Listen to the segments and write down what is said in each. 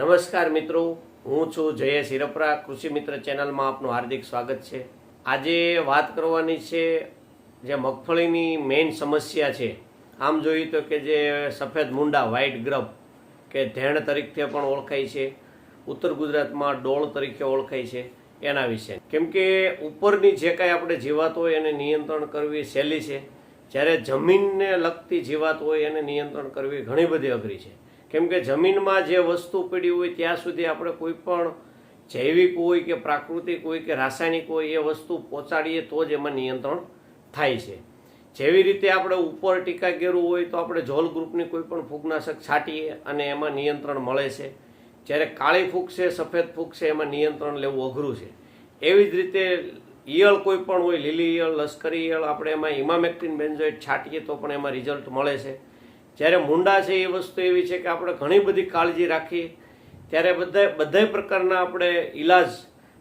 નમસ્કાર મિત્રો, હું છું જયેશ હિરપરા, કૃષિ મિત્ર ચેનલમાં આપનું હાર્દિક સ્વાગત છે. આજે વાત કરવાની છે જે મગફળીની મેઇન સમસ્યા છે. આમ જોઈએ તો કે જે સફેદ મુંડા વ્હાઇટ ગ્રબ કે ધેણ તરીકે પણ ઓળખાય છે, ઉત્તર ગુજરાતમાં ડોળ તરીકે ઓળખાય છે એના વિશે. કેમ કે ઉપરની જે કાંઈ આપણે જીવાત હોય એને નિયંત્રણ કરવી સહેલી છે. જ્યારે જમીનને લગતી જીવાત હોય એને નિયંત્રણ કરવી ઘણી બધી અઘરી છે. કેમ કે જમીનમાં જે વસ્તુ પડી હોય ત્યાં સુધી આપણે કોઈ પણ જૈવિક હોય કે પ્રાકૃતિક હોય કે રાસાયણિક હોય એ વસ્તુ પહોંચાડીએ તો જ એમાં નિયંત્રણ થાય છે. જેવી રીતે આપણે ઉપર ટીકા ગેરું હોય તો આપણે જોલ ગ્રુપની કોઈ પણ ફૂગનાશક છાંટીએ અને એમાં નિયંત્રણ મળે છે. જ્યારે કાળી ફૂગ છે, સફેદ ફૂગ છે, એમાં નિયંત્રણ લેવું અઘરું છે. એવી જ રીતે ઈયળ કોઈ પણ હોય, લીલી ઈયળ, લશ્કરી ઈયળ, આપણે એમાં ઇમામેક્ટિન બેન્ઝોઇટ છાંટીએ તો પણ એમાં રિઝલ્ટ મળે છે. જ્યારે મુંડા છે એ વસ્તુ એવી છે કે આપણે ઘણી બધી કાળજી રાખીએ, ત્યારે બધા બધાય પ્રકારના આપણે ઈલાજ,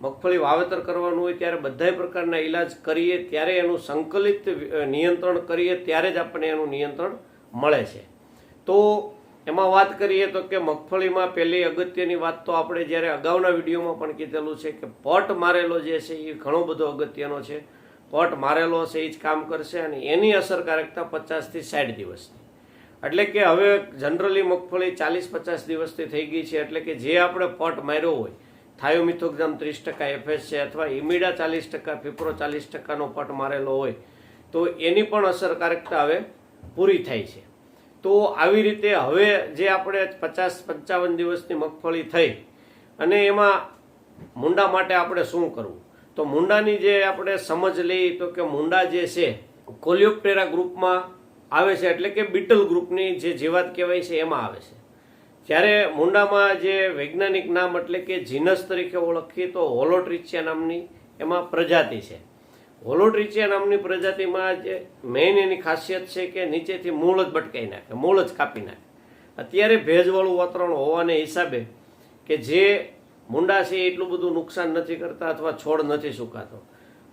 મગફળી વાવેતર કરવાનું હોય, ત્યારે બધાય પ્રકારના ઈલાજ કરીએ, ત્યારે એનું સંકલિત નિયંત્રણ કરીએ, ત્યારે જ આપણને એનું નિયંત્રણ મળે છે. તો એમાં વાત કરીએ તો કે મગફળીમાં પહેલી અગત્યની વાત તો આપણે જ્યારે અગાઉના વિડીયોમાં પણ કીધેલું છે કે પટ મારેલો જે છે એ ઘણો બધો અગત્યનો છે. પટ મારેલો છે એ જ કામ કરશે અને એની અસરકારકતા પચાસથી સાઠ દિવસની. એટલે કે હવે જનરલી મગફળી ચાલીસ પચાસ દિવસથી થઈ ગઈ છે એટલે કે જે આપણે પટ માર્યો હોય થાયોમિથોક્ઝામ ત્રીસ ટકા એફએસ છે અથવા ઇમિડા ચાલીસ ટકા, ફિપ્રો ચાલીસ ટકાનો પટ મારેલો હોય, તો એની પણ અસરકારકતા હવે પૂરી થાય છે. તો આવી રીતે હવે જે આપણે પચાસ પંચાવન દિવસની મગફળી થઈ અને એમાં મુંડા માટે આપણે શું કરવું? તો મુંડાની જે આપણે સમજ લઈએ તો કે મુંડા જે છે, કોલિયોપ્ટેરા ગ્રુપમાં આવે છે એટલે કે બીટલ ગ્રુપની જે જીવાત કહેવાય છે એમાં આવે છે. જ્યારે મુંડામાં જે વૈજ્ઞાનિક નામ એટલે કે જીનસ તરીકે ઓળખીએ તો હોલોટ્રિચિયા નામની એમાં પ્રજાતિ છે. હોલોટ્રિચિયા નામની પ્રજાતિમાં જે મેઇન એની ખાસિયત છે કે નીચેથી મૂળ જ ભટકાઈ નાખે, મૂળ જ કાપી નાખે. અત્યારે ભેજવાળું વાતાવરણ હોવાને હિસાબે કે જે મુંડા છે એટલું બધું નુકસાન નથી કરતા અથવા છોડ નથી સુકાતો.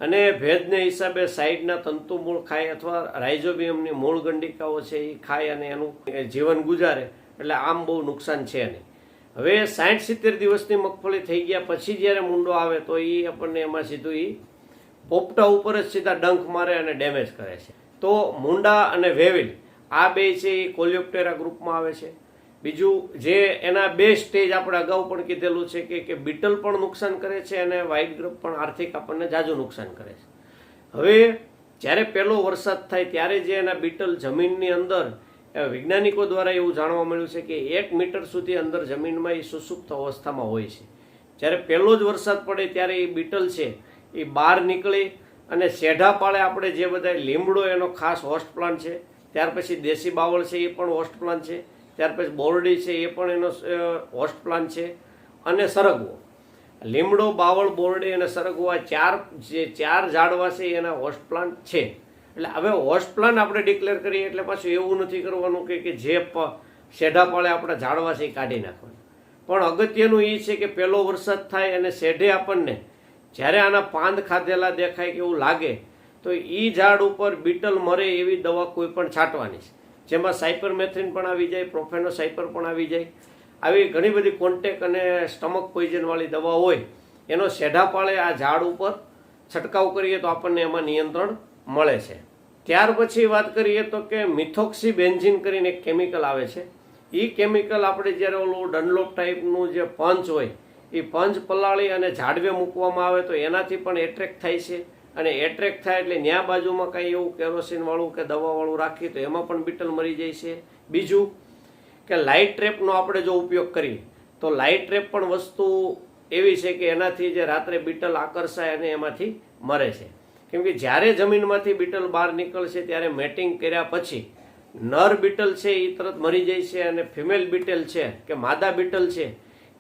અને ભેદને હિસાબે સાઈડના તંતુ મૂળ ખાય અથવા રાઇઝોબિયમની મૂળ ગંડિકાઓ છે એ ખાય અને એનું જીવન ગુજારે, એટલે આમ બહુ નુકસાન છે નહીં હવે સાઠ સિત્તેર દિવસની મગફળી થઈ ગયા પછી જ્યારે મુંડો આવે તો એ આપણને એમાં સીધું એ પોપટા ઉપર જ સીધા ડંખ મારે અને ડેમેજ કરે છે. તો મુંડા અને વેવિલ આ બે છે એ કોલિયોપ્ટેરા ગ્રુપમાં આવે છે. બીજું જે એના બે સ્ટેજ આપણે અગાઉ પણ કીધેલું છે કે કે બીટલ પણ નુકસાન કરે છે અને વ્હાઇટ ગ્રુપ પણ આર્થિક આપણને જાજુ નુકસાન કરે છે. હવે જ્યારે પહેલો વરસાદ થાય ત્યારે જે એના બીટલ જમીનની અંદર વૈજ્ઞાનિકો દ્વારા એવું જાણવા મળ્યું છે કે એક મીટર સુધી અંદર જમીનમાં એ સુસુપ્ત અવસ્થામાં હોય છે. જ્યારે પહેલો જ વરસાદ પડે ત્યારે એ બીટલ છે, એ બહાર નીકળે અને સેઢા પાળે આપણે જે બધા લીમડો એનો ખાસ હોસ્ટ પ્લાન્ટ છે, ત્યાર પછી દેશી બાવળ છે એ પણ હોસ્ટ પ્લાન્ટ છે. ત્યાર પછી બોરડી છે એ પણ એનો હોસ્ટ પ્લાન છે અને સરગવો. લીમડો, બાવળ, બોરડી અને સરગવો આ ચાર જે ચાર ઝાડવા છે એના હોસ્ટ પ્લાન્ટ છે. એટલે હવે હોસ્ટ પ્લાન્ટ આપણે ડિક્લેર કરીએ એટલે પાછું એવું નથી કરવાનું કે કે જે શેઢા પાળે આપણા ઝાડવા છે એ કાઢી નાખવાના. પણ અગત્યનું એ છે કે પહેલો વરસાદ થાય અને શેઢે આપણને જ્યારે આના પાંદ ખાધેલા દેખાય કે એવું લાગે, તો એ ઝાડ ઉપર બીટલ મરે એવી દવા કોઈ પણ છાંટવાની છે. જેમાં સાયપરમેથ્રિન પણ આવી જાય પ્રોફેનો સાયપર પણ આવી જાય. આવી ઘણી બધી કોન્ટેક અને સ્ટમક પોઈઝનવાળી દવા હોય, એનો સેઢા પાળે આ ઝાડ ઉપર છંટકાવ કરીએ તો આપણને એમાં નિયંત્રણ મળે છે. ત્યાર પછી વાત કરીએ તો કે મિથોક્સી બેન્ઝિન કરીને એક કેમિકલ આવે છે. એ કેમિકલ આપણે જ્યારે ઓલું ડનલોપ ટાઈપનું જે પંચ હોય એ પંચ પલાળી અને ઝાડવે મૂકવામાં આવે તો એનાથી પણ એટ્રેક્ટ થાય છે. અને એટ્રેક્ટ થાય એટલે ન્યા બાજુમાં કાંઈ એવું કેરોસીન વાળું કે દવાવાળું રાખીએ તો એમાં પણ બીટલ મરી જાય છે. બીજું કે લાઇટ ટ્રેપનો આપણે જો ઉપયોગ કરીએ, તો લાઇટ ટ્રેપ પણ વસ્તુ એવી છે કે એનાથી જે રાત્રે બીટલ આકર્ષાય અને એમાંથી મરે છે. કેમ કે જ્યારે જમીનમાંથી બીટલ બહાર નીકળશે, ત્યારે મેટિંગ કર્યા પછી નર બીટલ છે એ તરત મરી જાય છે અને ફિમેલ બીટલ છે કે માદા બીટલ છે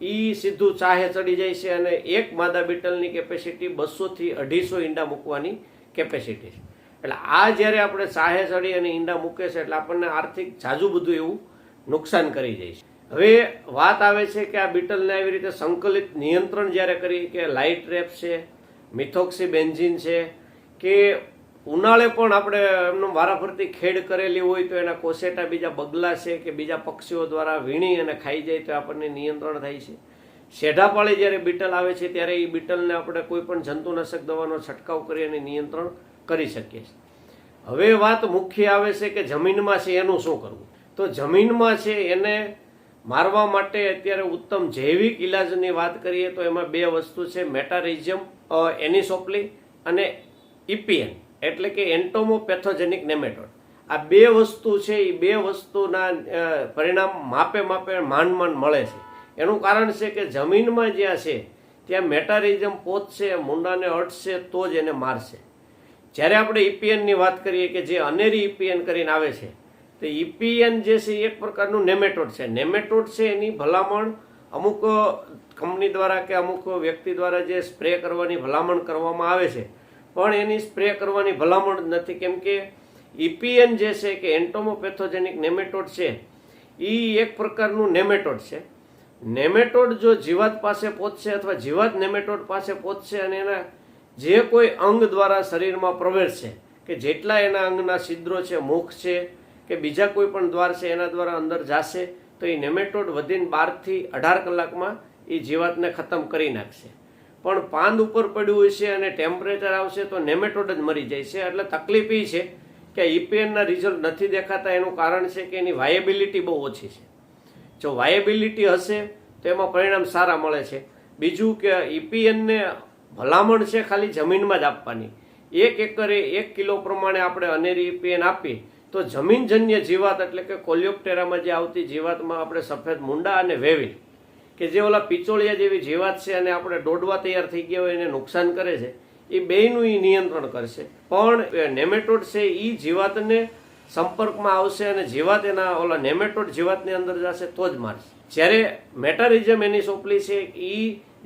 એ સીધું ચાહે ચડી જાય છે અને એક માદા બીટલની કેપેસિટી બસોથી અઢીસો ઈંડા મૂકવાની કેપેસિટી છે. એટલે આ જ્યારે આપણે ચાહે ચડી અને ઈંડા મૂકે છે, એટલે આપણને આર્થિક જાજુ બધું એવું નુકસાન કરી જાય છે. હવે વાત આવે છે કે આ બીટલને આવી રીતે સંકલિત નિયંત્રણ જ્યારે કરીએ કે લાઇટ રેપ છે મિથોક્સી બેન્ઝિન છે, કે ઉનાળે પણ આપણે એમનો વારાફરતી ખેડ કરેલી હોય તો એના કોસેટા બીજા બગલા છે કે બીજા પક્ષીઓ દ્વારા વીણી અને ખાઈ જાય તો આપણને નિયંત્રણ થાય છે. શેઢાપાળી જ્યારે બીટલ આવે છે ત્યારે એ બીટલને આપણે કોઈ પણ જંતુનાશક દવાનો છંટકાવ કરી અને નિયંત્રણ કરી શકીએ છીએ. હવે વાત મુખ્ય આવે છે કે જમીનમાં છે એનું શું કરવું? તો જમીનમાં છે એને મારવા માટે અત્યારે ઉત્તમ જૈવિક ઇલાજની વાત કરીએ તો એમાં બે વસ્તુ છે, મેટારિઝમ એનિસોપલી અને ઇપીએન એટલે કે એન્ટોમોપેથોજેનિક નેમેટોડ. આ બે વસ્તુ છે એ બે વસ્તુના પરિણામ માપે માપે માંડ માંડ મળે છે. એનું કારણ છે કે જમીનમાં જ્યાં છે, ત્યાં મેટારિઝમ પોતશે, મુંડાને અટશે તો જ એને મારશે. જ્યારે આપણે ઈપીએનની વાત કરીએ કે જે અનેરી ઈપીએન કરીને આવે છે, તો ઇપીએન જે છે એક પ્રકારનું નેમેટોડ છે. નેમેટોડ છે એની ભલામણ અમુક કંપની દ્વારા કે અમુક વ્યક્તિ દ્વારા જે સ્પ્રે કરવાની ભલામણ કરવામાં આવે છે પણ એની સ્પ્રે કરવાની ભલામણ નથી. કેમ કે ઇપીએન જે છે કે એન્ટોમોપેથોજેનિક નેમેટોડ છે એ એક પ્રકારનું નેમેટોડ છે. નેમેટોડ જો જીવાત પાસે પહોંચશે અથવા જીવાત નેમેટોડ પાસે પહોંચશે અને એના જે કોઈ અંગ દ્વારા શરીરમાં પ્રવેશશે, કે જેટલા એના અંગના છિદ્રો છે, મુખ છે, કે બીજા કોઈ પણ દ્વાર છે, એના દ્વારા અંદર જાશે, તો એ નેમેટોડ વધીને બારથી અઢાર કલાકમાં એ જીવાતને ખતમ કરી નાખશે. પણ પાંદ ઉપર પડ્યું હશે અને ટેમ્પરેચર આવશે તો નેમેટોડ જ મરી જાય છે. એટલે તકલીફ એ છે કે ઈપીએનના રિઝલ્ટ નથી દેખાતા. એનું કારણ છે કે એની વાયેબિલિટી બહુ ઓછી છે. જો વાયેબિલિટી હશે તો એમાં પરિણામ સારા મળે છે. બીજું કે ઈપીએનને ભલામણ છે ખાલી જમીનમાં જ આપવાની. એક એકરે એક કિલો પ્રમાણે આપણે અનેરી ઈપીએન આપીએ તો જમીનજન્ય જીવાત એટલે કે કોલિયોપ્ટેરામાં જે આવતી જીવાતમાં આપણે સફેદ મુંડા અને વેવિલ કે જે ઓલા પિચોળિયા જેવી જીવાત છે અને આપણે દોડવા તૈયાર થઈ ગયા હોય એને નુકસાન કરે છે, એ બેયનું એ નિયંત્રણ કરશે. પણ નેમેટોડ છે એ જીવાતને સંપર્કમાં આવશે અને જીવાત એના ઓલા નેમેટોડ જીવાતની અંદર જશે તો જ મારશે. જ્યારે મેટારિઝમ એની સોપલી છે એ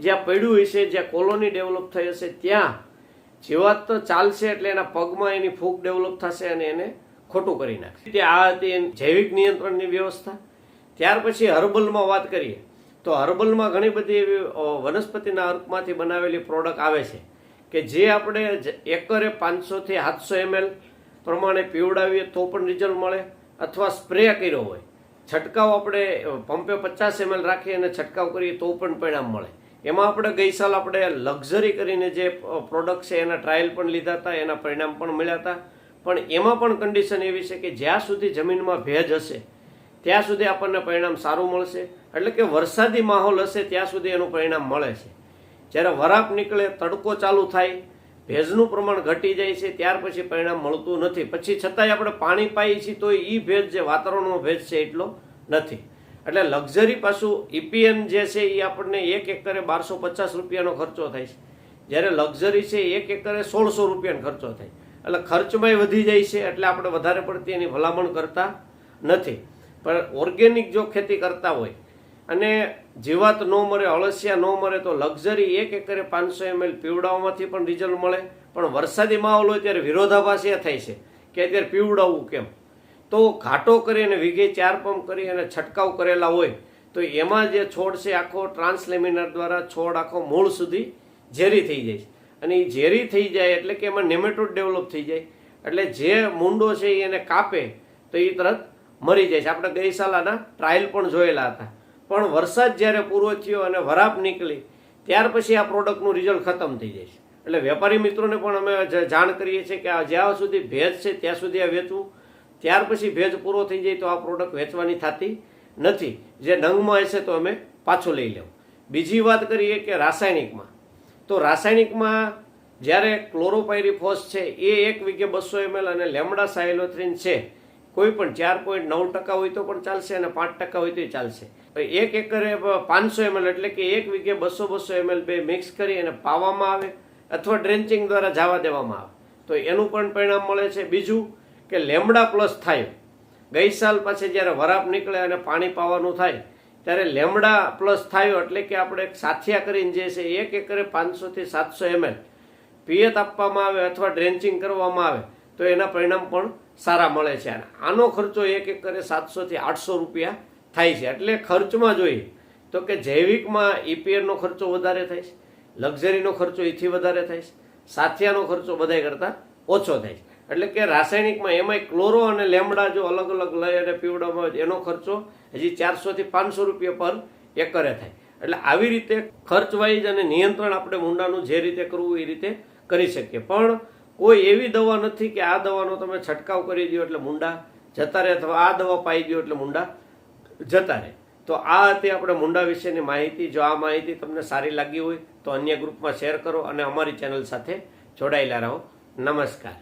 જ્યાં પડ્યું હશે જ્યાં કોલોની ડેવલપ થઈ હશે, ત્યાં જીવાત તો ચાલશે એટલે એના પગમાં એની ફૂગ ડેવલપ થશે અને એને ખોટું કરી નાખશે. આ હતી જૈવિક નિયંત્રણની વ્યવસ્થા. ત્યાર પછી હર્બલમાં વાત કરીએ. તો હર્બલમાં ઘણી બધી એવી વનસ્પતિના અર્કમાંથી બનાવેલી પ્રોડક્ટ આવે છે કે જે આપણે એકરે પાંચસોથી સાતસો એમએલ પ્રમાણે પીવડાવીએ તો પણ રિઝલ્ટ મળે અથવા સ્પ્રે કર્યો હોય. છંટકાવ આપણે પંપે પચાસ એમએલ રાખીએ અને છંટકાવ કરીએ તો પણ પરિણામ મળે. એમાં આપણે ગઈ સાલ આપણે લક્ઝરી કરીને જે પ્રોડક્ટ છે એના ટ્રાયલ પણ લીધા હતા, એના પરિણામ પણ મળ્યા હતા. પણ એમાં પણ કન્ડિશન એવી છે કે જ્યાં સુધી જમીનમાં ભેજ હશે ત્યાં સુધી આપણને પરિણામ સારું મળશે. એટલે કે વરસાદી માહોલ હશે, ત્યાં સુધી એનું પરિણામ મળે છે. જ્યારે વરાપ નીકળે, તડકો ચાલુ થાય, ભેજનું પ્રમાણ ઘટી જાય છે, ત્યાર પછી પરિણામ મળતું નથી. પછી છતાંય આપણે પાણી પાઈએ છીએ, તો એ ભેજ જે વાતાવરણનો ભેજ છે, એટલો નથી. એટલે લક્ઝરી પાછું ઈપીએમ જે છે એ આપણને એક એકરે બારસો પચાસ રૂપિયાનો ખર્ચો થાય છે. જ્યારે લક્ઝરી છે, એક એકરે સોળસો રૂપિયાનો ખર્ચો થાય. એટલે ખર્ચમાંય વધી જાય છે, એટલે આપણે વધારે પડતી એની ભલામણ કરતા નથી. પણ ઓર્ગેનિક જો ખેતી કરતા હોય અને જીવાત ન મરે, અળસિયા ન મરે, તો લક્ઝરી એક એકરે પાંચસો એમએલ પીવડાવવામાંથી પણ રિઝલ્ટ મળે. પણ વરસાદી માહોલ હોય ત્યારે વિરોધાભાસ એ થાય છે કે અત્યારે પીવડાવવું કેમ? તો ઘાટો કરી અને વીઘે ચાર પંપ કરી અને છંટકાવ કરેલા હોય, તો એમાં જે છોડ છે આખો ટ્રાન્સલેમિનર દ્વારા છોડ આખો મૂળ સુધી ઝેરી થઈ જાય છે. અને એ ઝેરી થઈ જાય એટલે કે એમાં નેમેટોડ ડેવલપ થઈ જાય. એટલે જે મૂંડો છે એને કાપે, તો એ તરત મરી જાય છે. આપણે ગઈ સાલાના ટ્રાયલ પણ જોયેલા હતા. પણ વરસાદ જ્યારે પૂરો થયો અને વરાપ નીકળી, ત્યાર પછી આ પ્રોડક્ટનું રિઝલ્ટ ખતમ થઈ જાય છે. એટલે વેપારી મિત્રોને પણ અમે જાણ કરીએ છીએ કે આ જ્યાં સુધી ભેજ છે ત્યાં સુધી આ વેચવું. ત્યાર પછી ભેજ પૂરો થઈ જાય તો આ પ્રોડક્ટ વેચવાની થતી નથી. જે નંગમાં હશે તો અમે પાછો લઈ લેવું. બીજી વાત કરીએ કે રાસાયણિકમાં. તો રાસાયણિકમાં જ્યારે ક્લોરોપાયરીફોસ છે, એ એક વીઘે બસો એમએલ અને લેમડા સાયલોથ્રીન છે કોઈ પણ ચાર પોઈન્ટ નવ ટકા હોય તો પણ ચાલશે અને પાંચ ટકા હોય તો ચાલશે. એક એકરે પાંચસો એમએલ એટલે કે એક વીઘે બસો બસો એમએલ બે મિક્સ કરી અને પાવામાં આવે અથવા ડ્રેન્ચિંગ દ્વારા જવા દેવામાં આવે. તો એનું પણ પરિણામ મળે છે. બીજું કે લેમડા પ્લસ થાય. ગઈ સાલ પાસે જ્યારે વરાપ નીકળે અને પાણી પાવાનું થાય, ત્યારે લેમડા પ્લસ થાય એટલે કે આપણે સાથિયા કરીને જે છે એક એકરે પાંચસોથી સાતસો એમએલ પિયત આપવામાં આવે અથવા ડ્રેન્ચિંગ કરવામાં આવે, તો એના પરિણામ પણ સારા મળે છે અને આનો ખર્ચો એક એકરે સાતસોથી આઠસો રૂપિયા થાય છે. એટલે ખર્ચમાં જોઈએ તો કે જૈવિકમાં ઈપીએલનો ખર્ચો વધારે થાય છે, લક્ઝરીનો ખર્ચો એથી વધારે થાય છે, સાથિયાનો ખર્ચો બધાય કરતાં ઓછો થાય છે. એટલે કે રાસાયણિકમાં એમાંય ક્લોરો અને લેમડા જો અલગ અલગ લઈ અને પીવડાવવામાં એનો ખર્ચો હજી ચારસોથી પાંચસો રૂપિયા પર એકરે થાય. એટલે આવી રીતે ખર્ચ વાઇઝ અને નિયંત્રણ આપણે મૂંડાનું જે રીતે કરવું એ રીતે કરી શકીએ. પણ કોઈ એવી દવા નથી કે આ દવાનો તમે છંટકાવ કરી દો એટલે મુંડા જતા રહે અથવા આ દવા પાઈ દો એટલે મુંડા જતા રહે. તો આ હતી આપણે મુંડા વિશેની માહિતી. જો આ માહિતી તમને સારી લાગી હોય તો અન્ય ગ્રુપમાં શેર કરો અને અમારી ચેનલ સાથે જોડાયેલા રહો. નમસ્કાર.